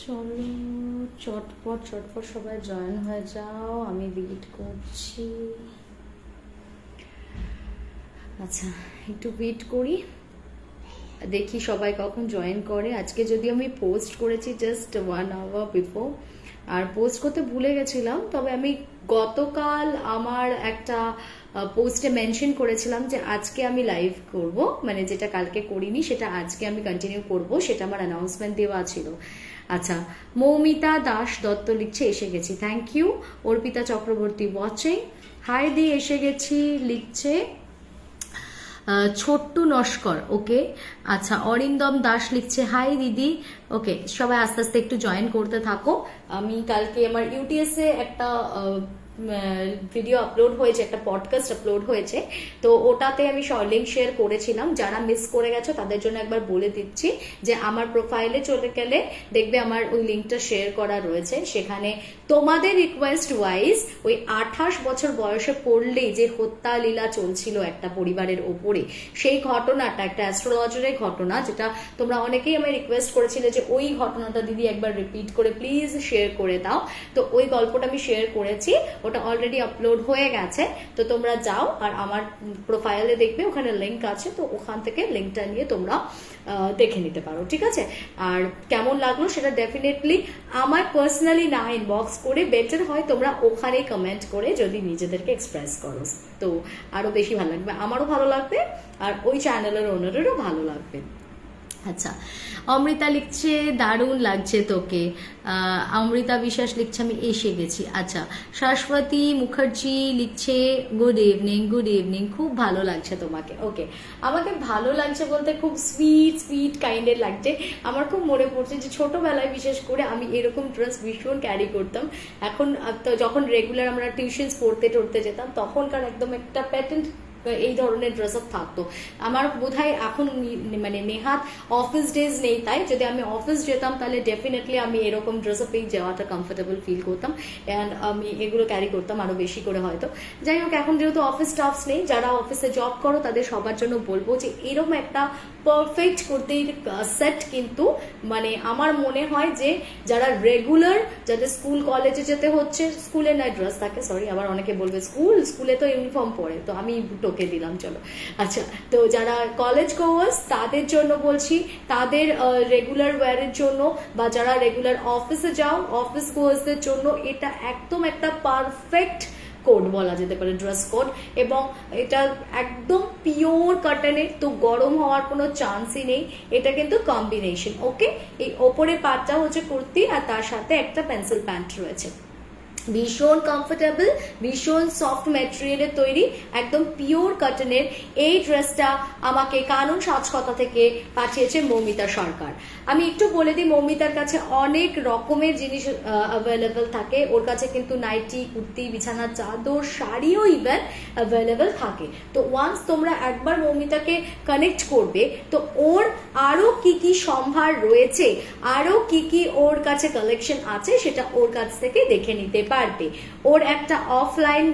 চলো, চটপট চটপট সবাই জয়েন হয়ে যাও, আমি ওয়েট করছি। আচ্ছা একটু ওয়েট করি। দেখি সবাই কখন জয়েন করে। আজকে যদি আমি পোস্ট করেছি জাস্ট ওয়ান আওয়ার বিফোর আর পোস্ট করতে ভুলে গেছিলাম, তবে আমি গতকাল আমার একটা পোস্টে মেনশন করেছিলাম যে আজকে আমি লাইভ করব মানে যেটা কালকে করিনি, সেটা আজকে আমি কন্টিনিউ করব, সেটা আমার অ্যানাউন্সমেন্ট দেওয়া ছিল। আচ্ছা মৌমিতা দাস দত্ত লিখছে, এসে গেছি। Thank you Arpita Chakraborty watching hi দি, এসে গেছি, লিখছে। ছোট্টু নস্কর, ওকে। আচ্ছা অরিন্দম দাস লিখছে হাই দিদি। ওকে, সবাই আস্তে আস্তে একটু জয়েন করতে থাকো। আমি কালকে আমার ইউটিএস এ একটা ভিডিও আপলোড হয়েছে, একটা পডকাস্ট আপলোড হয়েছে। তো ওটাতে আমি লিঙ্ক শেয়ার করেছিলাম। যারা মিস করে গেছো, তাদের জন্য একবার বলে দিচ্ছি যে, আমার প্রোফাইলে চলে গেলে দেখবে আমার ওই লিঙ্কটা শেয়ার করা রয়েছে। সেখানে তোমাদের রিকোয়েস্ট ওয়াইজ ওই আঠাশ বছর বয়সে পড়লেই যে হত্যা লীলা চলছিল একটা পরিবারের ওপরে, সেই ঘটনাটা, একটা অ্যাস্ট্রোলজারের ঘটনা, যেটা তোমরা অনেকেই আমায় রিকোয়েস্ট করেছিলে যে, ওই ঘটনাটা দিদি একবার রিপিট করে প্লিজ শেয়ার করে দাও। তো ওই গল্পটা আমি শেয়ার করেছি। ওটা অলরেডি আপলোড হয়ে গেছে, তো তোমরা যাও আর আমার প্রোফাইলে দেখবে, ওখানে লিঙ্ক আছে, তো ওখান থেকে লিঙ্কটা নিয়ে তোমরা দেখে নিতে পারো, ঠিক আছে? আর কেমন লাগল সেটা ডেফিনেটলি আমার পার্সোনালি না ইনবক্স করে বেটার হয় তোমরা ওখানেই কমেন্ট করে যদি নিজেদেরকে এক্সপ্রেস করো, তো আরও বেশি ভালো লাগবে, আমারও ভালো লাগবে আর ওই চ্যানেলের ওনারেরও ভালো লাগবে। আচ্ছা অমৃতা লিখছে, দারুণ লাগছে তোকে। অমৃতা বিশ্বাস লিখছে, আমি এসে গেছি। আচ্ছা শাশ্বতী মুখার্জি লিখছে গুড ইভিনিং গুড ইভিনিং খুব ভালো লাগছে তোমাকে। ওকে আমাকে ভালো লাগছে বলতে খুব সুইট সুইট কাইন্ডের লাগছে। আমার খুব মনে পড়ছে যে ছোটবেলায় বিশেষ করে আমি এরকম ড্রেস ভীষণ ক্যারি করতাম। এখন যখন রেগুলার আমরা টিউশনস পড়তে টড়তে যেতাম, তখনকার একদম একটা প্যাটার্ন এই ধরনের ড্রেস আপ থাকতো। আমার বোধহয় এখন মানে নেহাত অফিস ডেজ নেই তাই। যদি আমি অফিস যেতাম, তাহলে ডেফিনেটলি আমি এরকম ড্রেস আপেই যাওয়াটা কমফোর্টেবল ফিল করতাম। অ্যান্ড আমি এগুলো ক্যারি করতাম আরও বেশি করে হয়তো। যাই হোক, এখন যেহেতু অফিস স্টাফস নেই, যারা অফিসে জব করো, তাদের সবার জন্য বলব যে, এরকম একটা পারফেক্ট কুর্তির সেট কিন্তু মানে আমার মনে হয় যে, যারা রেগুলার যাদের স্কুল কলেজে যেতে হচ্ছে স্কুলে না ড্রেস থাকে সরি আবার অনেকে বলবে, স্কুল? স্কুলে তো ইউনিফর্ম পরে। তো আমি টোকে দিলাম, চলো। আচ্ছা তো যারা কলেজ গোয়ার্স তাদের জন্য বলছি, তাদের রেগুলার ওয়্যারের জন্য বা যারা রেগুলার অফিসে যাও অফিস গোয়ার্সদের জন্য এটা একদম একটা পারফেক্ট কোড বলা যেতে পারে ড্রেস কোড এবং এটা একদম পিওর কটনের তো গরম হওয়ার কোনো চান্সই নেই। এটা কিন্তু কম্বিনেশন ওকে এই ওপরের পাটটা হচ্ছে কুর্তি আর তার সাথে একটা পেন্সিল প্যান্ট রয়েছে। ভীষণ কমফোর্টেবল ভীষণ সফট ম্যাটেরিয়ালের তৈরি, একদম পিওর কটনের এই ড্রেসটা আমাকে কানুন সাজকথা থেকে পাঠিয়েছে মৌমিতা সরকার। আমি একটু বলে দিই, মৌমিতার কাছে অনেক রকমের জিনিস অ্যাভেলেবেল থাকে। ওর কাছে কিন্তু নাইটি, কুর্তি বিছানার চাদর, শাড়িও ইভেন অ্যাভেলেবেল থাকে। তো ওয়ান্স তোমরা একবার মৌমিতাকে কানেক্ট করবে, তো ওর আরও কি কি সম্ভার রয়েছে আরও কি কি ওর কাছে কালেকশন আছে, সেটা ওর কাছ থেকে দেখে নিতে পারবে। ওর একটা অফলাইন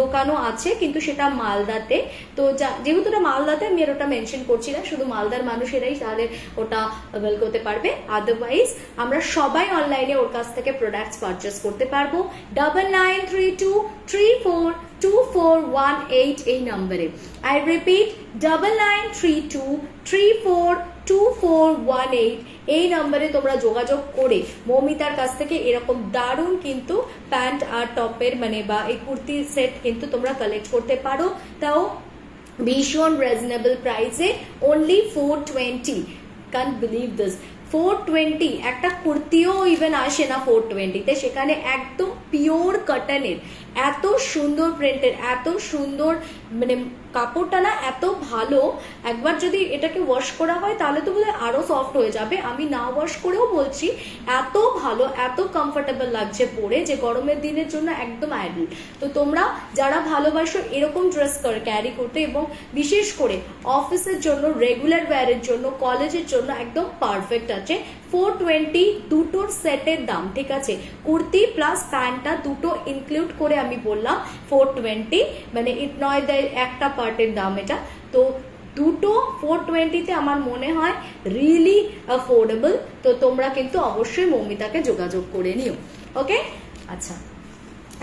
দোকানও আছে, কিন্তু সেটা মালদাতে। তো যেহেতু ওটা মালদাতে, আমি আর ওটা মেনশন করছি না, শুধু মালদার মানুষেরাই তাহলে ওটা অ্যাভেল করতে পারবে। আদারওয়াইজ আমরা সবাই অনলাইনে ওর কাছ থেকে প্রোডাক্টস পারচেস করতে পারব। Double nine three two three four two four one eight এই নম্বরে I repeat double nine three two three four two four one eight এই নম্বরে তোমরা যোগাযোগ করে মৌমিতার কাছ থেকে এরকম দারুণ কিন্তু প্যান্ট আর টপের মানে বা এই কুর্তির সেট কিন্তু তোমরা কালেক্ট করতে পারো। তাও ভীষণ রিজনেবল প্রাইসে only four twenty can believe this. Four twenty একটা কুর্তিও ইভেন আসে না ফোর টোয়েন্টিতে সেখানে একদম পিওর কটনের এত সুন্দর প্রিন্টের এত সুন্দর মানে কাপড়টা না এত ভালো, একবার যদি এটাকে ওয়াশ করা হয় তাহলে তো বোধহয় আরও সফট হয়ে যাবে। আমি না ওয়াশ করেও বলছি, এত ভালো, এত কমফোর্টেবল লাগছে পরে যে গরমের দিনের জন্য একদম আইডল তো তোমরা যারা ভালোবাসো এরকম ড্রেস ক্যারি করতে এবং বিশেষ করে অফিসের জন্য রেগুলার ওয়্যারের জন্য কলেজের জন্য একদম পারফেক্ট আছে। ফোর টোয়েন্টি দুটোর সেটের দাম, ঠিক আছে? কুর্তি প্লাস প্যান্টটা দুটো ইনক্লুড করে আমি বললাম ফোর টোয়েন্টি মানে নয় দেয় একটা পার্টের দাম এটা। তো দুটো ফোর টোয়েন্টিতে আমার মনে হয় রিয়েলি অ্যাফোর্ডেবল তো তোমরা কিন্তু অবশ্যই মৌমিতাকে যোগাযোগ করে নিও। ওকে আচ্ছা।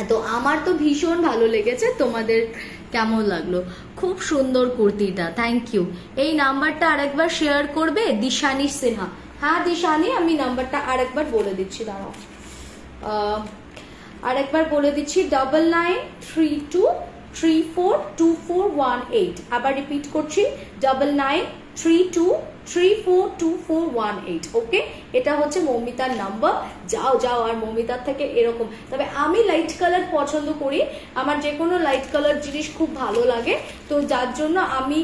তো আমার তো ভীষণ ভালো লেগেছে। তোমাদের কেমন লাগল? খুব সুন্দর কুর্তিটা। থ্যাংক ইউ এই নাম্বারটা আরেকবার শেয়ার করবে দিশানি সিনহা। হ্যাঁ দিশানি, আমি নাম্বারটা আরেকবার বলে দিচ্ছি, দাঁড়াও। আরেকবার বলে দিচ্ছি double nine three two three four two four one eight আবার রিপিট করছি double nine three two three four two four one eight okay এটা হচ্ছে মৌমিতার নাম্বার যাও যাও, আর মৌমিতার থেকে এরকম। তবে আমি লাইট কালার পছন্দ করি। আমার যে কোনো লাইট কালার জিনিস খুব ভালো লাগে। তো যার জন্য আমি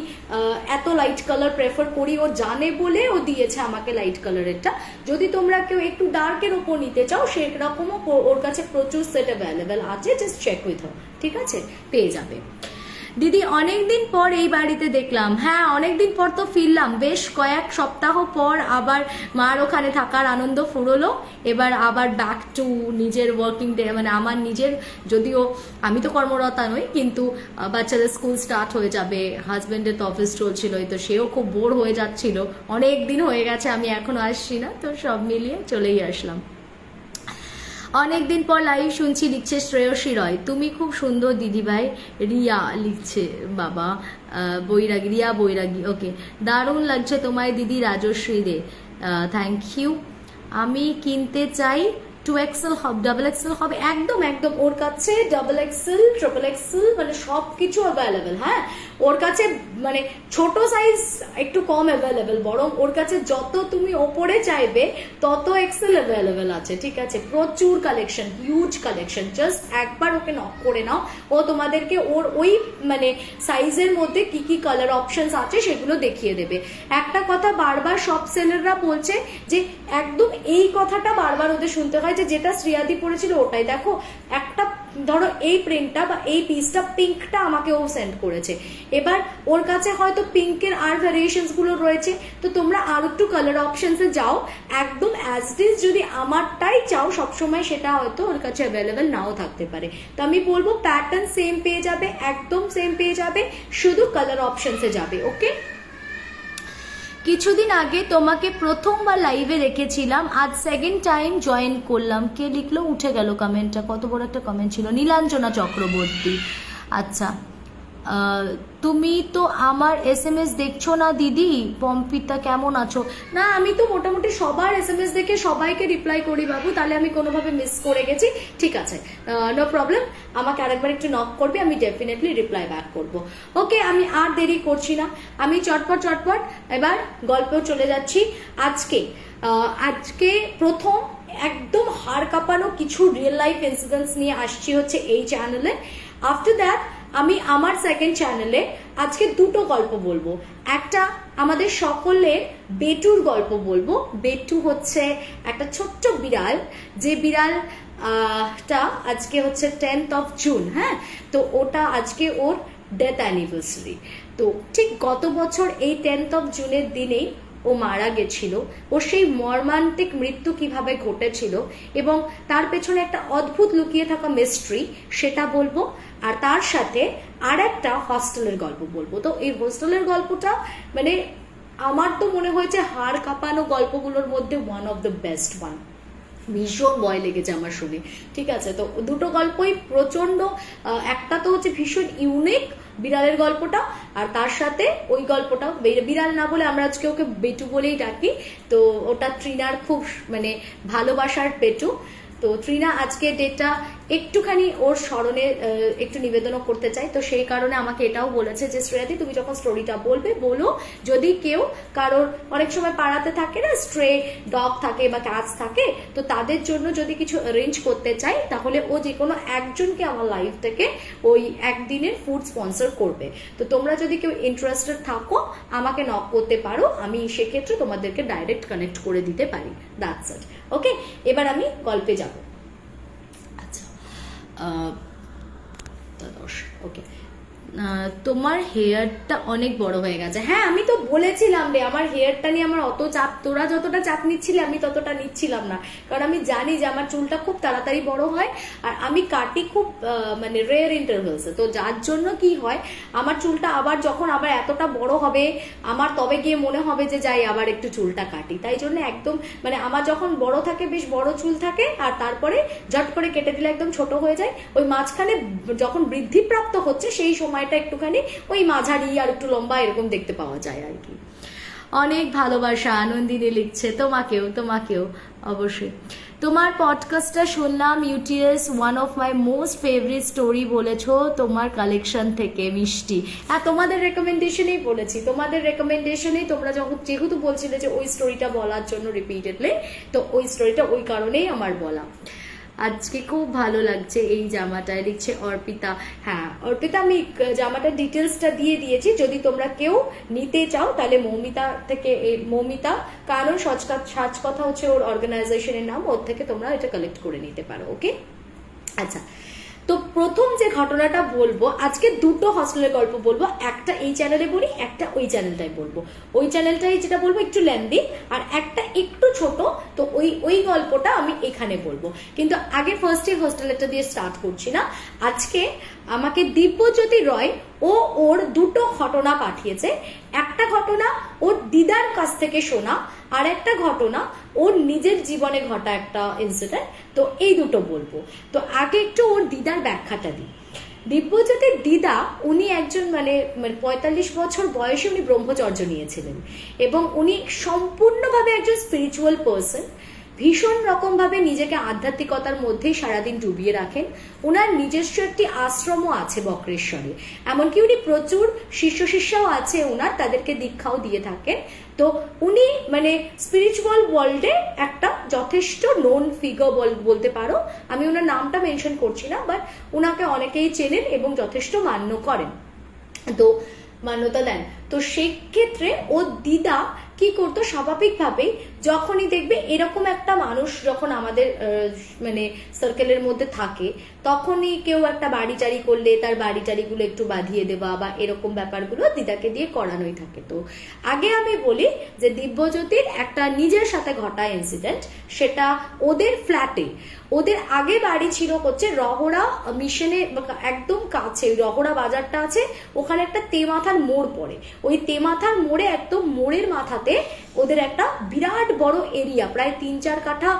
এত লাইট কালার প্রেফার করি। ও জানে বলে ও দিয়েছে আমাকে লাইট কালারেরটা যদি তোমরা কেউ একটু ডার্কের ওপর নিতে চাও, সেরকমও ওর কাছে প্রচুর সেট অ্যাভেলেবেল আছে। জাস্ট চেক উইথ ঠিক আছে? পেয়ে যাবে। দিদি, অনেকদিন পর এই বাড়িতে দেখলাম। হ্যাঁ অনেকদিন পর তো ফিরলাম। বেশ কয়েক সপ্তাহ পর আবার মার ওখানে থাকার আনন্দ ফুরলো। এবার আবার ব্যাক টু নিজের ওয়ার্কিং ডে মানে আমার নিজের, যদিও আমি তো কর্মরতা নই, কিন্তু বাচ্চাদের স্কুল স্টার্ট হয়ে যাবে হাজব্যান্ডের তো অফিস চলছিলই, তো সেও খুব বোর হয়ে যাচ্ছিল। অনেক দিন হয়ে গেছে, আমি এখনও আসছি না, তো সব মিলিয়ে চলেই আসলাম। অনেকদিন পর লাইভ শুনছি লিখছে শ্রেয়সী রয়। তুমি খুব সুন্দর দিদিভাই। রিয়া লিখছে, বাবা বৈরাগী, রিয়া বৈরাগী ওকে দারুণ লাগছে তোমায় দিদি রাজশ্রী দে থ্যাংক ইউ আমি কিনতে চাই টু এক্সেল ডাবল এক্সেল হবে, একদম একদম। ওর কাছে ডাবল এক্সেল এক্সেল মানে সব কিছু অ্যাভেলেবেল হ্যাঁ? ওর কাছে মানে ছোট সাইজ একটু কম অ্যাভেলেবেল বরং ওর কাছে যত তুমি ওপরে চাইবে, তত এক্সেল অ্যাভেলেবেল আছে, ঠিক আছে? প্রচুর কালেকশন হিউজ কালেকশন জাস্ট একবার ওকে নক করে নাও। ও তোমাদেরকে ওর ওই মানে সাইজের মধ্যে কি কি কালার অপশনস আছে সেগুলো দেখিয়ে দেবে। একটা কথা বারবার সব সেলাররা বলছে যে, একদম এই কথাটা বারবার ওদের শুনতে হয় যে যেটা শ্রিয়াদি পড়েছিল ওটাই। দেখো, একটা, ধরো এই প্রিন্টটা বা এই পিসটা পিঙ্কটা আমাকে ও সেন্ড করেছে। এবার ওর কাছে হয়তো পিঙ্কের আর ভ্যারিয়েশনসগুলো রয়েছে, তো তোমরা আর একটু কালার অপশনসে যাও। একদম অ্যাজ ইজ যদি আমারটাই চাও, সবসময় সেটা হয়তো ওর কাছে অ্যাভেলেবেল নাও থাকতে পারে। তো আমি বলব প্যাটার্ন সেম পেয়ে যাবে, একদম সেম পেয়ে যাবে, শুধু কালার অপশনসে যাবে ওকে কিছুদিন আগে তোমাকে প্রথমবার লাইভে দেখেছিলাম, আজ সেকেন্ড টাইম জয়েন করলাম। কে লিখলো? উঠে গেল কমেন্টটা কত বড় একটা কমেন্ট ছিল। নীলাঞ্জনা চক্রবর্তী। আচ্ছা। তুমি তো আমার এস এম এস দেখছ না, দিদি? পম্পিতা, কেমন আছো? না, আমি তো মোটামুটি সবার এস এম এস দেখে সবাইকে রিপ্লাই করি বাবু, তাহলে আমি কোনোভাবে মিস করে গেছি। ঠিক আছে নো প্রবলেম আমাকে আরেকবার একটু নক করবে, আমি ডেফিনেটলি রিপ্লাই ব্যাক করব। ওকে আমি আর দেরি করছি না। আমি চটপট চটপট, এবার গল্পেও চলে যাচ্ছি। আজকে আজকে প্রথম একদম হাড় কাঁপানো কিছু রিয়েল লাইফ ইনসিডেন্টস নিয়ে আসছি হচ্ছে এই চ্যানেলে আফটার দ্যাট আমি আমার সেকেন্ড চ্যানেলে আজকে দুটো গল্প বলব। একটা আমাদের সকলের বেটুর গল্প বলব। বেটু হচ্ছে একটা ছোট্ট বিড়াল, যে বিড়াল টা আজকে হচ্ছে টেন্থ অফ জুন হ্যাঁ? তো ওটা আজকে ওর ডেথ অ্যানিভার্সারি তো ঠিক গত বছর এই টেন্থ অফ জুনের দিনেই ও মারা গেছিল। ও সেই মর্মান্তিক মৃত্যু কীভাবে ঘটেছিল এবং তার পেছনে একটা অদ্ভুত লুকিয়ে থাকা মিস্ট্রি সেটা বলব। আর তার সাথে আর একটা হস্টেলের গল্প বলব। তো এই হোস্টেলের গল্পটা মানে আমার তো মনে হয়েছে হাড় কাঁপানো গল্পগুলোর মধ্যে one of the best one ভীষণ ভয় লেগেছে আমার শুনে। ঠিক আছে, তো দুটো গল্পই প্রচণ্ড একটা তো হচ্ছে ভীষণ ইউনিক বিড়ালের গল্পটা, আর তার সাথে ওই গল্পটা বিড়াল না বলে আমরা আজকে ওকে বেটু বলেই ডাকি। তো ওটা ট্রিনার খুব মানে ভালোবাসার পেটু তো ট্রিনা আজকে ডেটটা একটুখানি ওর স্মরণে একটু নিবেদনও করতে চাই তো সেই কারণে আমাকে এটাও বলেছে যে, শ্রেয়াদি, তুমি যখন স্টোরিটা বলবে, বলো। যদি কেউ কারোর অনেক সময় পাড়াতে থাকে না স্ট্রে ডগ থাকে বা ক্যাটস থাকে, তো তাদের জন্য যদি কিছু অ্যারেঞ্জ করতে চাই তাহলে ও যে কোনো একজনকে আমার লাইফ থেকে ওই একদিনের ফুড স্পন্সর করবে। তো তোমরা যদি কেউ ইন্টারেস্টেড থাকো, আমাকে নক করতে পারো। আমি সেক্ষেত্রে তোমাদেরকে ডাইরেক্ট কানেক্ট করে দিতে পারি। দ্যাটস ইট ওকে এবার আমি গল্পে যাব। আচ্ছা ওকে তোমার হেয়ারটা অনেক বড় হয়ে গেছে। হ্যাঁ আমি তো বলেছিলাম রে, আমার হেয়ারটা নিয়ে আমার অত চাপ, তোরা যতটা চাপ নিচ্ছিলে, আমি ততটা নিচ্ছিলাম না। কারণ আমি জানি যে আমার চুলটা খুব তাড়াতাড়ি বড় হয়, আর আমি কাটি খুব মানে রেয়ার ইন্টারভেলসে তো যার জন্য কি হয়, আমার চুলটা আবার যখন আবার এতটা বড় হবে, আমার তবে গিয়ে মনে হবে যে যাই, আবার একটু চুলটা কাটি। তাই জন্য একদম মানে আমার যখন বড় থাকে, বেশ বড় চুল থাকে, আর তারপরে ঝট করে কেটে দিলে একদম ছোট হয়ে যায়, ওই মাঝখানে যখন বৃদ্ধিপ্রাপ্ত হচ্ছে, সেই সময়টা একটুখানি ওই মাঝারি আর একটু লম্বা এরকম দেখতে পাওয়া যায় আর কি। অনেক ভালোবাসা আনন্দিনী লিখছে, তোমাকেও তোমাকেও, অবশ্যই। তোমার পডকাস্টটা শুনলাম UTS one of my most favourite story বলেছ, তোমার কালেকশন থেকে মিষ্টি। হ্যাঁ তোমাদের রেকমেন্ডেশনেই বলেছি। তোমাদের রেকমেন্ডেশনেই তোমরা যখন যেহেতু বলছিলে যে ওই স্টোরিটা বলার জন্য রিপিটেডলি তো ওই স্টোরিটা ওই কারণেই আমার বলা। আজকে খুব ভালো লাগছে এই জামাটায় লিখছে অর্পিতা। হ্যাঁ অর্পিতা, আমি জামাটার ডিটেলসটা দিয়ে দিয়েছি। যদি তোমরা কেউ নিতে চাও, তাহলে মৌমিতা থেকে মৌমিতা, কারণ সচকা সাজ কথা হচ্ছে ওর অর্গানাইজেশনের নাম, ওর থেকে তোমরা এটা কালেক্ট করে নিতে পারো ওকে আচ্ছা তো প্রথম যে ঘটনাটা বলব, আজকে দুটো হস্টেলের গল্প বলব। একটা এই চ্যানেলে বলি, একটা ওই চ্যানেলটাই বলব। ওই চ্যানেলটাই যেটা বলব একটু লেন্দি আর একটা একটু ছোট, তো ওই ওই গল্পটা আমি এখানে বলব। কিন্তু আগে ফার্স্ট ফার্স্টে হোস্টেলেরটা দিয়ে স্টার্ট করছি না। আজকে আমাকে দিব্যজ্যোতি রয় ও ওর দুটো ঘটনা পাঠিয়েছে। একটা ঘটনা ওর দিদার কাছ থেকে শোনা, আর একটা ঘটনা ওর নিজের জীবনে ঘটা একটা ইনসিডেন্ট তো এই দুটো বলব। তো আগে একটু ওর দিদার ব্যাখ্যাটা দিই। দিব্যজ্যোতির দিদা, উনি একজন মানে মানে পঁয়তাল্লিশ বছর বয়সে উনি ব্রহ্মচর্য নিয়েছিলেন এবং উনি সম্পূর্ণভাবে একজন স্পিরিচুয়াল পার্সন ভীষণ রকমভাবে নিজেকে আধ্যাত্মিকতার মধ্যেই সারাদিন ডুবিয়ে রাখেন। ওনার নিজস্ব একটি আশ্রমও আছে বক্রেশ্বরে। এমনকি উনি প্রচুর শিষ্য শিষ্যাও আছে ওনার তাদেরকে দীক্ষাও দিয়ে থাকেন। তো উনি মানে স্পিরিচুয়াল ওয়ার্ল্ডে একটা যথেষ্ট নোন ফিগার বলতে পারো। আমি ওনার নামটা মেনশন করছি না বাট ওনাকে অনেকেই চেনেন এবং যথেষ্ট মান্য করেন। তো মান্যতা দেন। তো সেক্ষেত্রে ও দিদা কি করতো স্বাভাবিকভাবেই যখনই দেখবে এরকম একটা মানুষ যখন আমাদের মানে সার্কেলের মধ্যে থাকে, তখনই কেউ একটা বাড়ি চারি করলে তার বাড়ি চারিগুলো একটু বাঁধিয়ে দেওয়া বা এরকম ব্যাপারগুলো দিদাকে দিয়ে করানোই থাকে। তো আগে আমি বলি যে দিব্যজ্যোতির একটা নিজের সাথে ঘটা ইনসিডেন্ট সেটা ওদের ফ্ল্যাটে ওদের আগে বাড়ি ছিল হচ্ছে রহড়া মিশনে একদম কাছে রহড়া বাজারটা আছে, ওখানে একটা তেমাথার মোড় পড়ে। ওই তেমাথার মোড়ে, একদম মোড়ের মাথাতে ওদের একটা বিরাট বড় এরিয়া প্রায় তিন চার কাঠা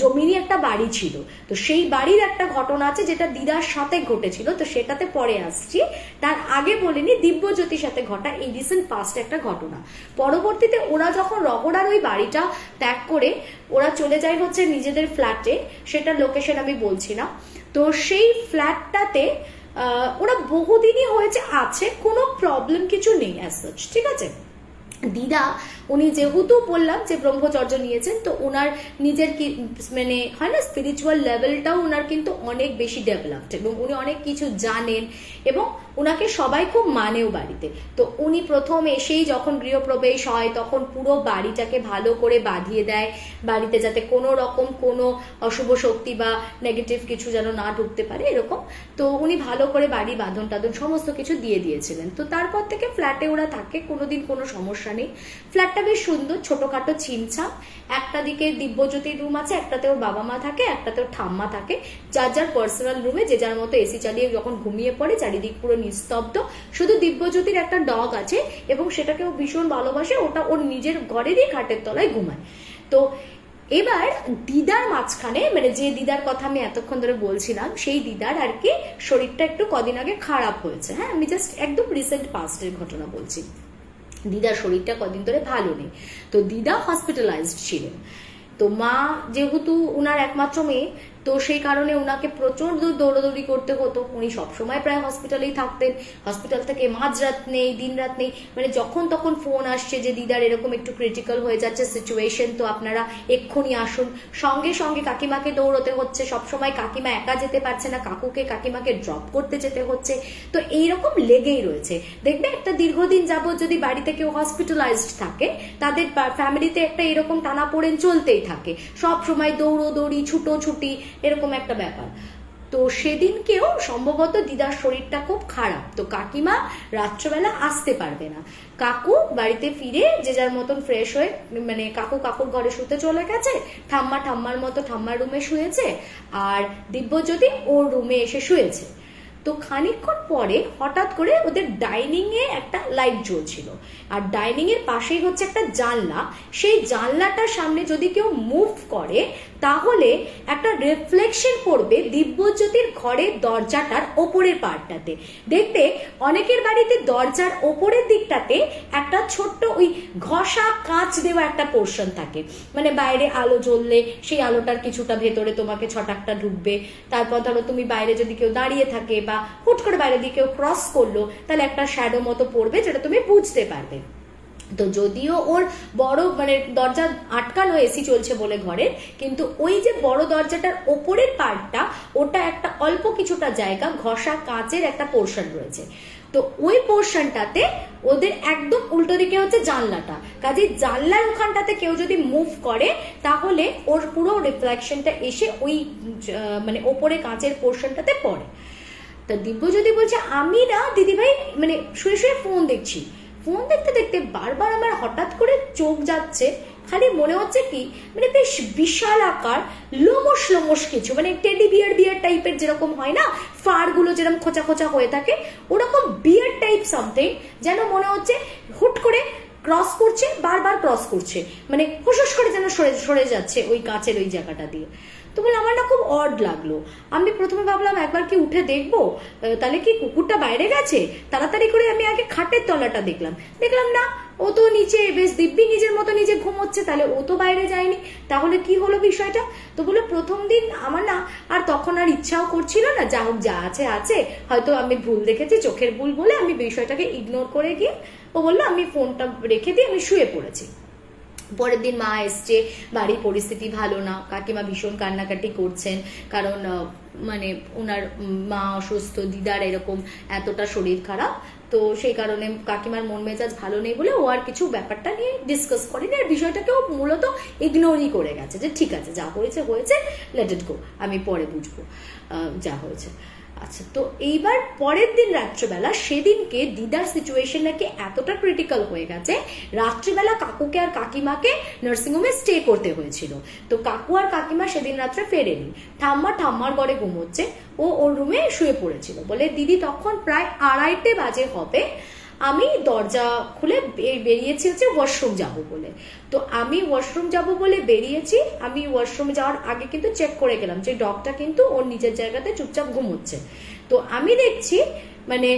জমিরই একটা বাড়ি ছিল। তো সেই বাড়ির একটা ঘটনা আছে যেটা দিদার সাথে ঘটেছিল, তো সেটাতে পরে আসছি। তার আগে বলিনি, দিব্যজ্যোতির সাথে ঘটা এই রিসেন্ট পাস্ট একটা ঘটনা। পরবর্তীতে ওরা যখন রগড়ার ওই বাড়িটা ত্যাগ করে, ওরা চলে যায় হচ্ছে নিজেদের ফ্ল্যাটে সেটা লোকেশন আমি বলছি না। তো সেই ফ্ল্যাটটাতে ওরা বহুদিনই হয়েছে আছে কোনো প্রবলেম কিছু নেই অ্যাজ ঠিক আছে? দিদা উনি যেহেতু বললাম যে ব্রহ্মচর্য নিয়েছেন, তো ওনার নিজের কি মানে হয় না স্পিরিচুয়াল লেভেলটাও ওনার কিন্তু অনেক বেশি ডেভেলপড এবং উনি অনেক কিছু জানেন এবং ওনাকে সবাই খুব মানেও বাড়িতে। তো উনি প্রথম এসেই যখন গৃহপ্রবেশ হয়, তখন পুরো বাড়িটাকে ভালো করে বাঁধিয়ে দেয়, বাড়িতে যাতে কোনো রকম কোনো অশুভ শক্তি বা নেগেটিভ কিছু যেন না ঢুকতে পারে, এরকম। তো উনি ভালো করে বাড়ি বাঁধন টাধন সমস্ত কিছু দিয়ে দিয়েছিলেন। তো তারপর থেকে ফ্ল্যাটে ওরা থাকে, কোনোদিন কোনো সমস্যা নেই। ফ্ল্যাটটা বেশ সুন্দর ছোটখাটো ছিমছাম একটা দিকে দিব্যজ্যোতির রুম আছে, একটাতে ওর বাবা মা থাকে, একটাতে ওর ঠাম্মা থাকে। যার যার পার্সোনাল রুমে যে যার মতো এসি চালিয়ে যখন ঘুমিয়ে পড়ে, চারিদিক পুরো নিস্তব্ধ। শুধু দিব্যজ্যোতির একটা ডগ আছে এবং সেটাকে ও ভীষণ ভালোবাসে, ওটা ওর নিজের ঘরেরই খাটের তলায় ঘুমায়। তো এবার দিদার মাঝখানে মানে যে দিদার কথা আমি এতক্ষণ ধরে বলছিলাম, সেই দিদার আর কি শরীরটা একটু কদিন আগে খারাপ হয়েছে। হ্যাঁ আমি জাস্ট একদম রিসেন্ট পাস্টের ঘটনা বলছি। দিদার শরীরটা কদিন ধরে ভালো নেই। তো দিদা হসপিটালাইজড ছিলেন। তো মা যেহেতু উনার একমাত্র মেয়ে তো সেই কারণে ওনাকে প্রচুর দূর দৌড়াদৌড়ি করতে হতো। উনি সবসময় প্রায় হসপিটালেই থাকতেন। হসপিটাল থেকে মাঝরাত নেই দিন রাত নেই। মানে যখন তখন ফোন আসছে যে, দিদার, এরকম একটু ক্রিটিক্যাল হয়ে যাচ্ছে সিচুয়েশন তো আপনারা এক্ষুনি আসুন। সঙ্গে সঙ্গে কাকিমাকে দৌড়তে হচ্ছে। সবসময় কাকিমা একা যেতে পারছে না, কাকুকে, কাকিমাকে ড্রপ করতে যেতে হচ্ছে। তো এইরকম লেগেই রয়েছে। দেখবে একটা দীর্ঘদিন যাবত যদি বাড়িতে কেউ হসপিটালাইজড থাকে, তাদের ফ্যামিলিতে একটা এরকম টানা পড়েন চলতেই থাকে। সব সময় দৌড়ো দৌড়ি ছুটো ছুটি এরকম একটা ব্যাপার। তো সেদিনকেও সম্ভবত দিদার শরীরটা খুব খারাপ। তো কাকিমা রাত্রবেলা আসতে পারবে না। কাকু বাড়িতে ফিরে যে যার মতন ফ্রেশ হয়ে মানে কাকু কাকুর ঘরে শুতে চলে গেছে, ঠাম্মা ঠাম্মার মতো ঠাম্মার রুমে শুয়েছে, আর দিব্যজ্যোতি ওর রুমে এসে শুয়েছে। তো খানিকক্ষণ পরে হঠাৎ করে ওদের ডাইনিং এ একটা লাইট জ্বলছিল। আর ডাইনিং এর পাশেই হচ্ছে একটা জানলা। সেই জানলাটার সামনে যদি কেউ মুভ করে, তাহলে একটা রিফ্লেকশন পড়বে দিব্যজ্যোতির ঘরের দরজাটার ওপরের পার্টটাতে। দেখতে অনেকের বাড়িতে দরজার ওপরের দিকটাতে একটা ছোট্ট ওই ঘষা কাঁচ দেওয়া একটা পোর্শন থাকে। মানে বাইরে আলো জ্বললে সেই আলোটার কিছুটা ভেতরে তোমাকে ছটাকটা ঢুকবে। তারপর ধরো তুমি বাইরে যদি কেউ দাঁড়িয়ে থাকে বা হুট করে বাইরে দিয়ে কেউ ক্রস করল, তাহলে একটা শ্যাডো মতো পড়বে যেটা তুমি বুঝতে পারবে। তো যদিও ওর বড় মানে দরজা আটকানো এসি চলছে বলে ঘরের, কিন্তু ওই যে বড় দরজাটার ওপরের পার্টটা ওটা একটা অল্প কিছুটা জায়গা, ঘষা কাঁচের একটা পোর্শন রয়েছে। তো ওই পোর্শনটাতে ওদের একদম উল্টো দিকে হচ্ছে জানলাটা। কাজে জানলার ওখানটাতে কেউ যদি মুভ করে, তাহলে ওর পুরো রিফ্লেকশনটা এসে ওই মানে ওপরে কাঁচের পোর্শনটাতে পড়ে। তা দিব্য যদি বলছে, আমি না, দিদিভাই মানে শুয়ে শুয়ে ফোন দেখছি। ফোন দেখতে দেখতে বারবার আমার হঠাৎ করে চোখ যাচ্ছে, খালি মনে হচ্ছে কি মানে বেশ বিশাল আকার লোমস লোমস কিছু মানে টেডি বিয়ার বিয়ার টাইপের যেরকম হয় না ফারগুলো যেরকম খোঁচা খোঁচা হয়ে থাকে, ওরকম বিয়ার টাইপ সামথিং যেন মনে হচ্ছে হুট করে ক্রস করছে, বারবার ক্রস করছে মানে হুসুস করে যেন সরে সরে যাচ্ছে ওই কাঁচের ওই জায়গাটা দিয়ে। তো বলে, আমার না খুব অড লাগল। আমি প্রথমে ভাবলাম, একবার কি উঠে দেখব? তাহলে কি কুকুরটা বাইরে গেছে? তাড়াতাড়ি করে আমি আগে খাটের তলাটা দেখলাম। দেখলাম না, ও তো নিচে, বেশ দিব্যি নিজের মতো নিজে ঘুমোচ্ছে, তাহলে ও তো বাইরে যায়নি। তাহলে কি হলো বিষয়টা? তো বলে, প্রথম দিন আমার না আর তখন আর ইচ্ছাও করছিল না। যা হোক, যা আছে আছে। হয়তো আমি ভুল দেখেছি, চোখের ভুল বলে আমি বিষয়টাকে ইগনোর করে গিয়ে ও বলল, আমি ফোনটা রেখে দিয়ে আমি শুয়ে পড়েছি। পরের দিন মা এসছে, বাড়ির পরিস্থিতি ভালো না, কাকিমা ভীষণ কান্নাকাটি করছেন, কারণ মানে ওনার মা অসুস্থ, দিদার এরকম, এতটা শরীর খারাপ, তো সেই কারণে কাকিমার মন মেজাজ ভালো নেই বলে ও আর কিছু ব্যাপারটা নিয়ে ডিসকাস করেনি আর বিষয়টাকেও মূলত ইগনোরই করে গেছে যে ঠিক আছে, যা হয়েছে হয়েছে লেট ইট গো আমি পরে বুঝব যা হয়েছে। আচ্ছা তো এইবার পরের দিন রাত্রেবেলা সেদিনকে দিদার সিচুয়েশন নাকি এতটা ক্রিটিক্যাল হয়ে গেছে, রাত্রিবেলা কাকুকে আর কাকিমাকে নার্সিংহোমে স্টে করতে হয়েছিল। তো কাকু আর কাকিমা সেদিন রাত্রে ফেরেনি। ঠাম্মা ঠাম্মার ঘরে ঘুমোচ্ছে, ও ওর রুমে শুয়ে পড়েছিল। বলে, দিদি, তখন প্রায় আড়াইটে বাজে হবে। আমি দরজা খুলে বেরিয়েছি হচ্ছে ওয়াশরুম যাব বলে। তো আমি ওয়াশরুম যাব বলে বেরিয়েছি, আমি ওয়াশরুমে যাওয়ার আগে কিন্তু চেক করে গেলাম যে ডগটা কিন্তু ওর নিজের জায়গাতে চুপচাপ ঘুমোচ্ছে। তো আমি দেখছি মানে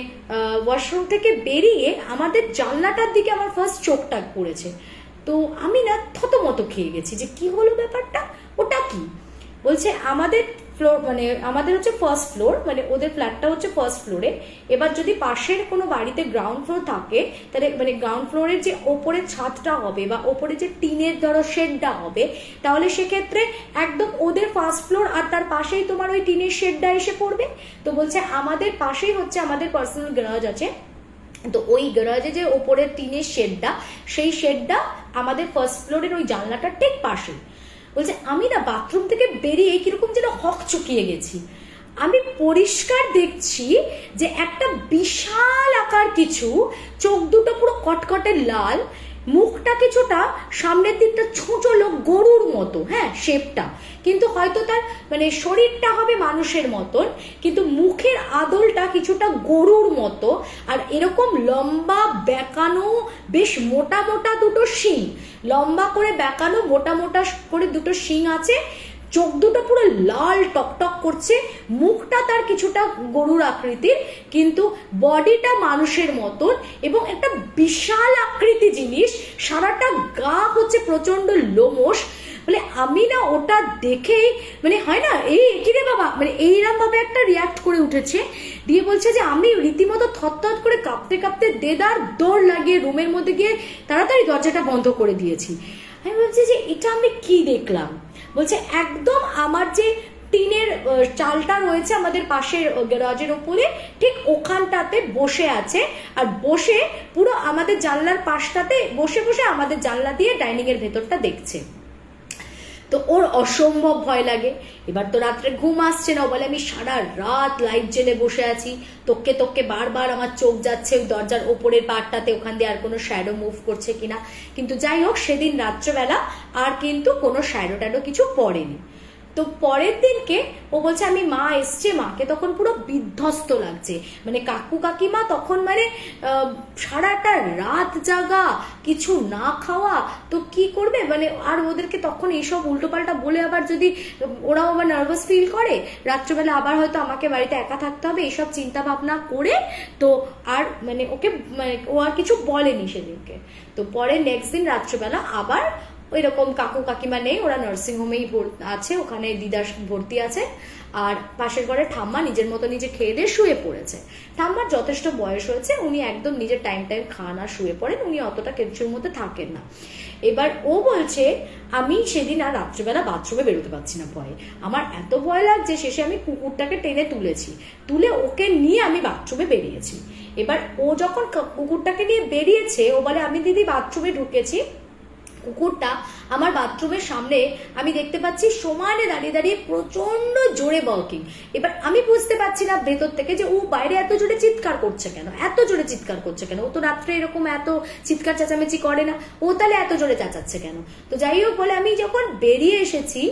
ওয়াশরুম থেকে বেরিয়ে আমাদের জানলাটার দিকে আমার ফার্স্ট চোখটা পড়েছে। তো আমি না থতমত খেয়ে গেছি যে কি হলো ব্যাপারটা? ওটা কি? বলছে, আমাদের ফ্লোর মানে আমাদের হচ্ছে ফার্স্ট ফ্লোর মানে ওদের ফ্ল্যাটটা হচ্ছে ফার্স্ট ফ্লোরে এবার যদি পাশের কোনো বাড়িতে গ্রাউন্ড ফ্লোর থাকে, তাহলে মানে গ্রাউন্ড ফ্লোরের যে ওপরের ছাদটা হবে বা ওপরে যে টিনের ধরো শেডটা হবে, তাহলে সেক্ষেত্রে একদম ওদের ফার্স্ট ফ্লোর আর তার পাশেই তোমার ওই টিনের শেডটা এসে পড়বে। তো বলছে আমাদের পাশেই হচ্ছে আমাদের পার্সোনাল গ্যারাজ আছে। তো ওই গ্যারাজে যে ওপরের টিনের শেডটা সেই শেডটা আমাদের ফার্স্ট ফ্লোরের ওই জানলাটার ঠিক পাশে বলছে, আমি না বাথরুম থেকে বেরিয়ে কীরকম যেন হক চুকিয়ে গেছি। আমি পরিষ্কার দেখছি যে একটা বিশাল আকার কিছু, চোখ দুটো পুরো কটকটে লাল মুখটা কিছুটা সামনের দিকটা ছোঁচলো গরুর মতো হ্যাঁ শেপটা কিন্তু হয়তো তার মানে শরীরটা হবে মানুষের মতন, কিন্তু মুখের আদলটা কিছুটা গরুর মতো, আর এরকম লম্বা বেঁকানো, বেশ মোটা মোটা দুটো শিং। লম্বা করে বেঁকানো, মোটা মোটা করে দুটো শিং আছে চোখ দুটো পুরো লাল টকটক করছে। মুখটা তার কিছুটা গরুর আকৃতির, কিন্তু বডিটা মানুষের মতন এবং একটা বিশাল আকৃতি জিনিস। সারাটা গা হচ্ছে প্রচণ্ড লোমশ। মানে আমি না ওটা দেখেই মানে হয় না, এই কি রে বাবা? মানে এইরকম ভাবে একটা রিয়াক্ট করে উঠেছে। দিয়ে বলছে যে, আমি রীতিমতো থতথত করে কাঁপতে কাঁপতে দেদার দৌড় লাগিয়ে রুমের মধ্যে গিয়ে তাড়াতাড়ি দরজাটা বন্ধ করে দিয়েছি। আমি বলছি যে, এটা আমি কি দেখলাম? বলছে, একদম আমার যে টিনের চালটা রয়েছে আমাদের পাশের গ্যারাজের ওপরে, ঠিক ওখানটাতে বসে আছে। আর বসে পুরো আমাদের জানলার পাশটাতে বসে বসে আমাদের জানলা দিয়ে ডাইনিং এর ভেতরটা দেখছে। তো ওর অসম্ভব ভয় লাগে। এবার তো রাত্রে ঘুম আসছে না, বলে আমি সারা রাত লাইট জেলে বসে আছি। তোকে তোকে বারবার আমার চোখ যাচ্ছে ওই দরজার ওপরের পাটটাতে, ওখান দিয়ে আর কোনো শ্যাডো মুভ করছে কিনা। কিন্তু যাই হোক, সেদিন রাত্রেবেলা আর কিন্তু কোনো শ্যাডো ট্যাডো কিছু পড়েনি। তো পরের দিনকে ও বলছে, আমি মা এসছে মাকে। তখন পুরো বিধ্বস্ত লাগছে। মানে কাকু কাকিমা তখন মানে সারাটা রাত জাগা, কিছু না খাওয়া, তো কি করবে? মানে আর ওদেরকে তখন এইসব উল্টোপাল্টা বলে আবার যদি, ওরাও আবার নার্ভাস ফিল করে, রাত্রেবেলা আবার হয়তো আমাকে বাড়িতে একা থাকতে হবে, এইসব চিন্তা ভাবনা করে, তো আর মানে ওকে মানে ও আর কিছু বলেনি সেদিনকে। তো পরে নেক্সট দিন রাত্রেবেলা আবার ওই রকম কাকু কাকিমা নেই, ওরা নার্সিং হোমেই আছে, ওখানে দিদার ভর্তি আছে। আর পাশের ঘরে ঠাম্মা নিজের মতো নিজে খেয়ে দিয়ে শুয়ে পড়েছে। ঠাম্মার যথেষ্ট বয়স হয়েছে, উনি একদম নিজের টাইম টাইম খান আর শুয়ে পড়েন, উনি অতটা কিছুর মধ্যে থাকেন না। এবার ও বলছে, আমি সেদিন আর রাত্রেবেলা বাথরুমে বেরোতে পারছি না ভয়ে। আমার এত ভয় লাগছে, শেষে আমি কুকুরটাকে টেনে তুলেছি। তুলে ওকে নিয়ে আমি বাথরুমে বেরিয়েছি। এবার ও যখন কুকুরটাকে নিয়ে বেরিয়েছে, ও বলে, আমি দিদি বাথরুমে ঢুকেছি। কুকুরটা আমার বাথরুমের সামনে আমি দেখতে পাচ্ছি সমানে দাঁড়িয়ে দাঁড়িয়ে প্রচণ্ড জোরে বকিং। এবার আমি বুঝতে পারছি না ভেতর থেকে যে, ও বাইরে এত জোরে চিৎকার করছে কেন? এত জোরে চিৎকার করছে কেন? ও তো রাত্রে এরকম এত চিৎকার চেঁচামেচি করে না। ও তাহলে এত জোরে চেঁচাচ্ছে কেন? তো যাই হোক, বলে আমি যখন বেরিয়ে এসেছি,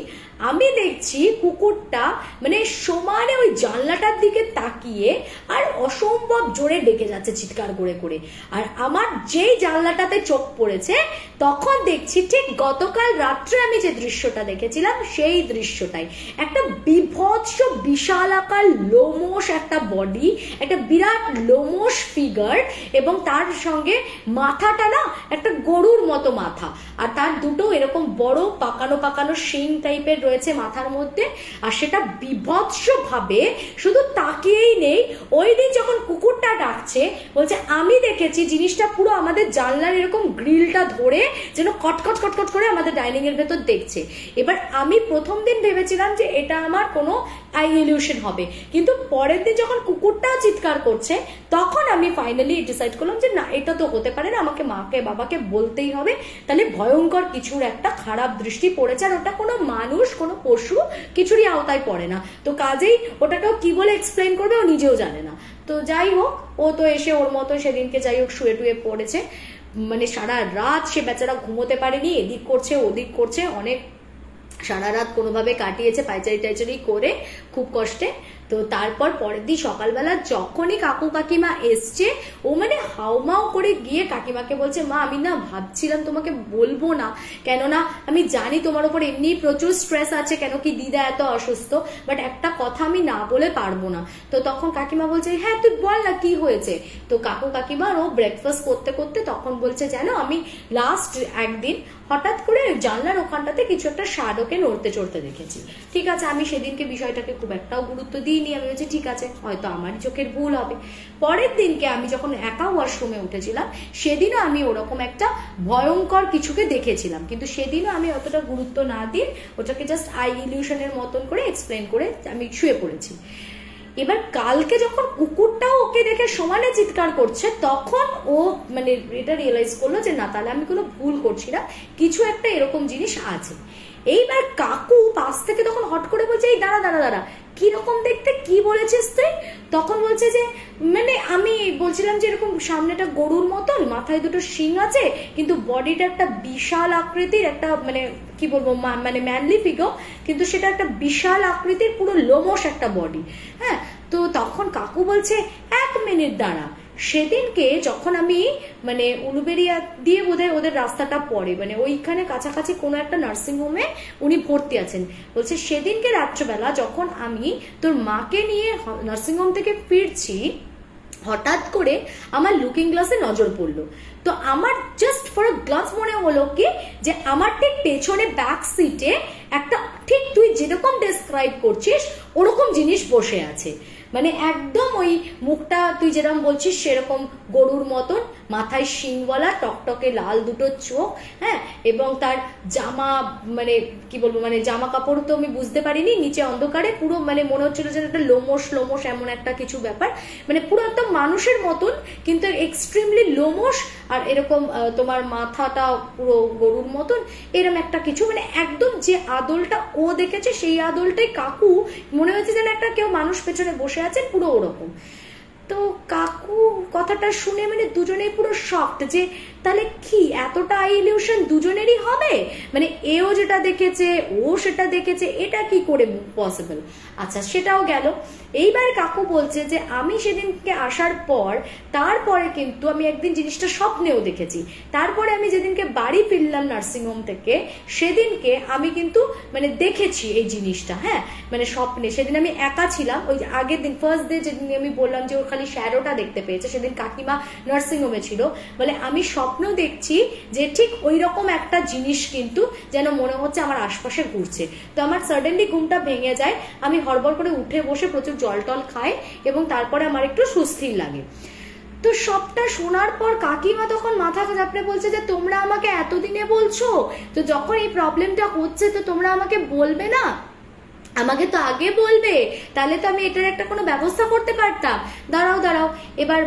আমি দেখছি কুকুরটা মানে সমানে ওই জানলাটার দিকে তাকিয়ে আর অসম্ভব জোরে ডেকে যাচ্ছে চিৎকার করে করে। আর আমার যেই জানলাটাতে চোখ পড়েছে, তখন দেখছি ঠিক গতকাল রাত্রে আমি যে দৃশ্যটা দেখেছিলাম, সেই দৃশ্যটাই। একটা বিভৎস, বিশাল আকার লোমোস একটা বডি একটা বিরাট লোমোস ফিগার এবং তার সঙ্গে মাথাটা না একটা গরুর মতো মাথা। আর তার দুটো এরকম বড় পাকানো পাকানো শিং টাইপের রয়েছে মাথার মধ্যে। আর সেটা বিভৎস ভাবে শুধু তাকিয়েই নেই, ওই দিন যখন কুকুরটা ডাকছে, বলছে, আমি দেখেছি জিনিসটা পুরো আমাদের জানলার এরকম গ্রিলটা ধরে যেন কটকট কটকট করে আমাদের ডাইনিং এর ভেতর দেখছে। এবার আমি প্রথম দিন ভেবেছিলাম যে এটা আমার কোনো আই ইলিউশন হবে। কিন্তু পরের দিন যখন কুকুরটাও চিৎকার করছে, তখন আমি ফাইনালি ডিসাইড করলাম যে না, এটা তো হতে পারে না, আমাকে মাকে, বাবাকে বলতেই হবে। তাহলে ভয়ঙ্কর কিছুর একটা খারাপ দৃষ্টি পড়েছে আর ওটা কোনো মানুষ, কোনো পশু কিছুরই আওতায় পড়ে না। তো কাজেই ওটাকেও কি বলে এক্সপ্লেন করবে ও নিজেও জানে না। তো যাই হোক, ও তো এসে ওর মতো সেদিনকে যাই হোক শুয়ে টুয়ে পড়েছে। মানে সারা রাত সে বেচারা ঘুমোতে পারেনি, এদিক করছে, ওদিক করছে, অনেক সারা রাত কোনোভাবে কাটিয়েছে পাইচারি টাইচারি করে খুব কষ্টে তো তারপর পরের দিন সকালবেলা যখনই কাকু কাকিমা এসছে, ও মানে হাউমাউ করে গিয়ে কাকিমাকে বলছে, মা, আমি না ভাবছিলাম তোমাকে বলব না। কেননা আমি জানি তোমার উপর এমনি প্রচুর স্ট্রেস আছে, কেন কি দিদা এত অসুস্থ? বাট একটা কথা আমি না বলে পারব না। তো তখন কাকিমা বলছে হ্যাঁ তুই বল না কি হয়েছে? তো কাকু কাকিমার ও ব্রেকফাস্ট করতে করতে তখন বলছে, জানো, আমি লাস্ট একদিন হঠাৎ করে জানলার ওখানটাতে কিছু একটা শাডোকে নড়তে চড়তে দেখেছি। ঠিক আছে, আমি সেদিনকে বিষয়টাকে খুব একটাও গুরুত্ব দিইনি। আমি বলছি, ঠিক আছে, হয়তো আমারই চোখের ভুল হবে। পরের দিনকে আমি যখন একা ওয়াশরুমে উঠেছিলাম, সেদিনও আমি ওরকম একটা ভয়ঙ্কর কিছুকে দেখেছিলাম। কিন্তু সেদিনও আমি অতটা গুরুত্ব না দিয়ে ওটাকে জাস্ট আই ইলিউশনের মতন করে এক্সপ্লেন করে আমি শুয়ে পড়েছি। এবার কালকে যখন কুকুরটাও ওকে দেখে সমানে চিৎকার করছে, তখন ও মানে এটা রিয়েলাইজ করল যে, না, তাহলে আমি কোনো ভুল করছি না, কিছু একটা এরকম জিনিস আছে। এইবার কাকু পাশ থেকে তখন হট করে বলছে, এই দাঁড়া দাঁড়া দাঁড়া, কীরকম দেখতে, কি বলেছিস তুই? তখন বলছে যে মানে আমি বলছিলাম যে, এরকম সামনেটা গরুর মতন, মাথায় দুটো শিং আছে, কিন্তু বডিটা একটা বিশাল আকৃতির, একটা মানে কি বলব মানে ম্যানলি ফিগার কিন্তু সেটা একটা বিশাল আকৃতির, পুরো লোমস একটা বডি হ্যাঁ? তো তখন কাকু বলছে, এক মিনিট দাঁড়া সেদিনকে যখন আমি মানে উলুবেরিয়া দিয়ে বোধহয় ওদের রাস্তাটা পড়ে মানে ওইখানে কাছাকাছি কোনো একটা নার্সিং হোমে উনি ভর্তি আছেন। বলছে, সেদিনকে রাত্রেবেলা যখন আমি তোর মাকে নিয়ে নার্সিং হোম থেকে ফিরছি হঠাৎ করে আমার লুকিং গ্লাসে নজর পড়ল। তো আমার জাস্ট ফর গ্লাস মনে হলো কি, যে আমার ঠিক পেছনে ব্যাক সিটে একটা ঠিক তুই যেরকম ডেসক্রাইব করছিস, ওরকম জিনিস বসে আছে। মানে একদম ওই মুখটা তুই যেরকম বলছিস সেরকম গরুর মতন। মাথায় শিংওয়ালা, টকটকে লাল দুটো চোখ হ্যাঁ? এবং তার জামা মানে কি বলব মানে জামা কাপড় তো আমি বুঝতে পারিনি, নিচে অন্ধকারে পুরো মানে মনে হচ্ছিল যে একটা লোমস লোমস এমন একটা কিছু ব্যাপার। মানে পুরো একদম মানুষের মতন, কিন্তু এক্সট্রিমলি লোমস আর এরকম তোমার মাথাটা পুরো গরুর মতন, এরম একটা কিছু। মানে একদম যে আদলটা ও দেখেছে, সেই আদলটাই কাকু, মনে হচ্ছে যেন একটা কেউ মানুষ পেছনে বসে আছেন, পুরো ওরকম। তো কাকু কথাটা শুনে মানে দুজনেই পুরো শক্ত যে তাহলে কি? এতটা ইলিউশন দুজনেরই হবে? মানে এও যেটা দেখেছে, ও সেটা দেখেছে, এটা কি করে পসিবল আচ্ছা সেটাও গেল। এইবার কাকু বলছে যে, আমি সেদিনকে আসার পর, তারপরে কিন্তু আমি একদিন জিনিসটা স্বপ্নেও দেখেছি। তারপরে আমি যেদিনকে বাড়ি ফিরলাম নার্সিংহোম থেকে, সেদিনকে আমি কিন্তু মানে দেখেছি এই জিনিসটা হ্যাঁ? মানে স্বপ্নে, সেদিন আমি একা ছিলাম। ওই আগের দিন ফার্স্ট ডে যেদিন আমি বললাম যে, ওর খালি শ্যাডোটা দেখতে পেয়েছে, সেদিন কাকিমা নার্সিংহোমে ছিল। বলে, আমি স্বপ্ন দেখছি যে ঠিক ওই রকম একটা জিনিস কিন্তু যেন মনে হচ্ছে আমার আশপাশে ঘুরছে। তো আমার সাডেনলি ঘুমটা ভেঙে যায়, আমি হড়বড় করে উঠে বসে প্রচুর জল টল খাই এবং তারপরে আমার একটু সুস্থির লাগে। তো সবটা শোনার পর কাকিমা তখন মাথা চাপড়ে বলছে যে, তোমরা আমাকে এতদিনে বলছো? তো যখন এই প্রবলেমটা হচ্ছে, তো তোমরা আমাকে বলবে না? আমাকে তো আগে বলবে, তাহলে তো আমি এটার একটা কোনো ব্যবস্থা করতে পারতাম। দাঁড়াও দাঁড়াও, এবার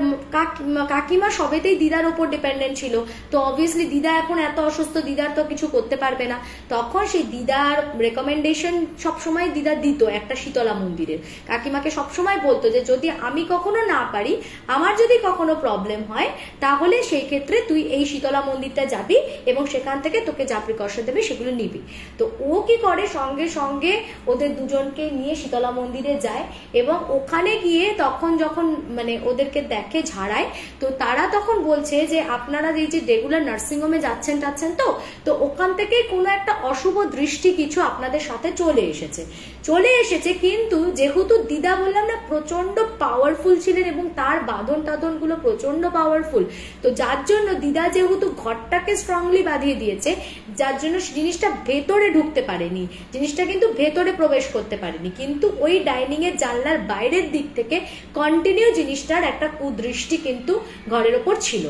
কাকিমা সবেতেই দিদার ওপর ডিপেন্ডেন্ট ছিল। তো অবভিয়াসলি দিদা এখন এত অসুস্থ, দিদার তো কিছু করতে পারবে না। তখন সেই দিদার রেকমেন্ডেশন সবসময় দিদা দিত একটা শীতলা মন্দিরের কাকিমাকে সবসময় বলতো যে, যদি আমি কখনো না পারি, আমার যদি কখনো প্রবলেম হয়, তাহলে সেই ক্ষেত্রে তুই এই শীতলা মন্দিরটা যাবি এবং সেখান থেকে তোকে যা প্রিকশন দেবে সেগুলো নিবি। তো ও কি করে? সঙ্গে সঙ্গে ওদের দুজনকে নিয়ে শীতলা মন্দিরে যায় এবং ওখানে গিয়ে তখন যখন মানে ওদেরকে দেখে ঝাড়ায়, তো তারা তখন বলছে যে আপনারা এই যে রেগুলার নার্সিংহোমে যাচ্ছেন টাচ্ছেন তো তো ওখান থেকে কোনো একটা অশুভ দৃষ্টি কিছু আপনাদের সাথে চলে এসেছে। চলে এসেছে কিন্তু যেহেতু দিদা বললাম না প্রচণ্ড পাওয়ারফুল ছিলেন এবং তার বাঁধন টাধনগুলো প্রচণ্ড পাওয়ারফুল তো যার জন্য দিদা যেহেতু ঘরটাকে স্ট্রংলি বাঁধিয়ে দিয়েছে যার জন্য জিনিসটা ভেতরে ঢুকতে পারেনি, জিনিসটা কিন্তু ভেতরে প্রবেশ করতে পারেনি। কিন্তু ওই ডাইনিং এর জানলার বাইরের দিক থেকে কন্টিনিউ জিনিসটার একটা কুদৃষ্টি কিন্তু ঘরের ওপর ছিল।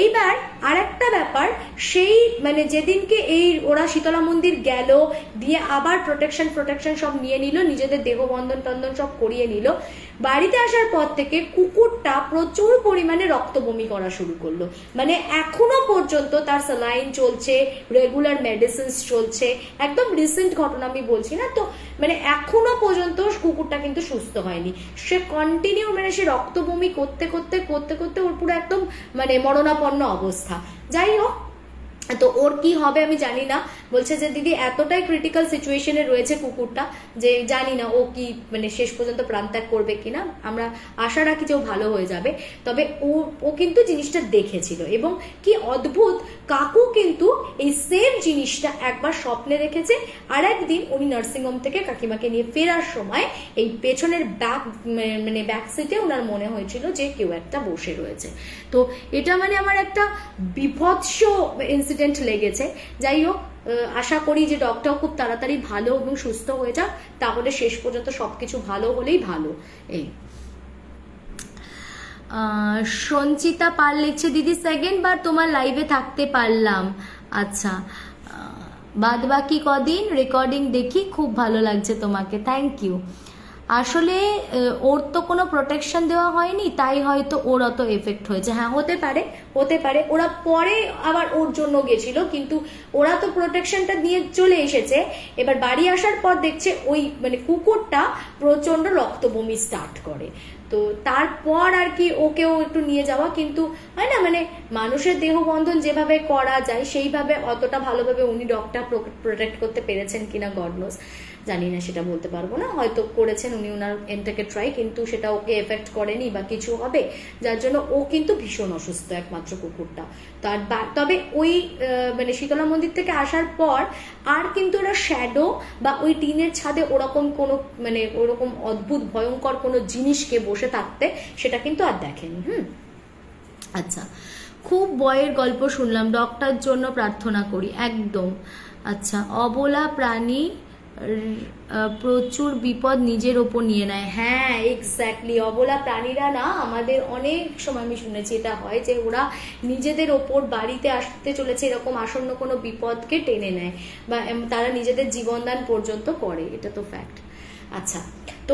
এইবার আরেকটা ব্যাপার, সেই মানে যেদিনকে এই ওরা শীতলা মন্দির গেল, দিয়ে আবার প্রোটেকশন প্রোটেকশন সব নিয়ে নিল, নিজেদের দেহ বন্ধন টন্দন সব করিয়ে নিল, বাড়িতে আসার পর থেকে কুকুরটা প্রচুর পরিমাণে রক্ত বমি করা শুরু করল। মানে এখনও পর্যন্ত তার স্যালাইন চলছে রেগুলার মেডিসিনস চলছে, একদম রিসেন্ট ঘটনা আমি বলছি না তো মানে এখনও পর্যন্ত কুকুরটা কিন্তু সুস্থ হয়নি। সে কন্টিনিউ মানে সে রক্ত বমি করতে করতে করতে করতে ওর পুরো একদম মানে মরণাপন্ন অবস্থা। যাই হোক তো ওর কি হবে আমি জানি না। বলছে যে, দিদি, এতটাই ক্রিটিক্যাল সিচুয়েশনে রয়েছে কুকুরটা যে, জানি না ও কি মানে শেষ পর্যন্ত প্রাণত্যাগ করবে কিনা। আমরা আশা রাখি যে ও ভালো হয়ে যাবে। তবে ও ও কিন্তু জিনিসটা দেখেছিল এবং কি অদ্ভুত, কাকু কিন্তু এই সেম জিনিসটা একবার স্বপ্নে রেখেছে। আর একদিন উনি নার্সিংহোম থেকে কাকিমাকে নিয়ে ফেরার সময় এই পেছনের ব্যাক মানে ব্যাক সিটে ওনার মনে হয়েছিল যে, কেউ একটা বসে রয়েছে। তো এটা মানে আমার একটা বিভৎস ইনসিডেন্ট লেগেছে। যাই হোক আশা করি যে ডগটাও খুব তাড়াতাড়ি ভালো এবং সুস্থ হয়ে যাক। তাহলে শেষ পর্যন্ত সবকিছু ভালো হলেই ভালো। এই। সঞ্চিতা পাল লিখছে, দিদি সেকেন্ড বার তোমার লাইভে থাকতে পারলাম। আচ্ছা। বাদ বাকি কদিন রেকর্ডিং দেখি, খুব ভালো লাগছে তোমাকে। থ্যাংক ইউ আসলে ওর তো কোনো প্রোটেকশন দেওয়া হয়নি, তাই হয়তো ওর অত এফেক্ট হয়েছে। হ্যাঁ হতে পারে হতে পারে। ওরা পরে আবার ওর জন্য গেছিল, কিন্তু ওরা তো প্রোটেকশনটা নিয়ে চলে এসেছে। এবার বাড়ি আসার পর দেখছে ওই মানে কুকুরটা প্রচণ্ড রক্ত বমি স্টার্ট করে। তো তারপর আর কি ওকেও একটু নিয়ে যাওয়া, কিন্তু হয় না মানে মানুষের দেহ বন্ধন যেভাবে করা যায়, সেইভাবে অতটা ভালোভাবে উনি ডগটা প্রোটেক্ট করতে পেরেছেন কিনা গডনোস জানি না, সেটা বলতে পারব না। হয়তো করেছেন উনি ওনার এন থেকে ট্রাই কিন্তু সেটা ওকে এফেক্ট করেনি বা কিছু হবে, যার জন্য ও কিন্তু ভীষণ অসুস্থ একমাত্র কুকুরটা। তার তবে ওই মানে শীতলা মন্দির থেকে আসার পর আর কিন্তু ওরা শ্যাডো বা ওই টিনের ছাদে ওরকম কোনো মানে ওরকম অদ্ভুত, ভয়ঙ্কর কোনো জিনিসকে বসে থাকতে সেটা কিন্তু আর দেখেনি, হুম? আচ্ছা খুব বয়ের গল্প শুনলাম ডক্টর জন্য প্রার্থনা করি, একদম। আচ্ছা অবলা প্রাণী প্রচুর বিপদ নিজের ওপর নিয়ে নেয়। হ্যাঁ এক্স্যাক্টলি অবলা প্রাণীরা না, আমাদের অনেক সময় আমি শুনেছি এটা হয় যে ওরা নিজেদের ওপর বাড়িতে আসতে চলেছে, এরকম আসন্ন কোনো বিপদকে টেনে নেয় বা তারা নিজেদের জীবনদান পর্যন্ত করে, এটা তো ফ্যাক্ট আচ্ছা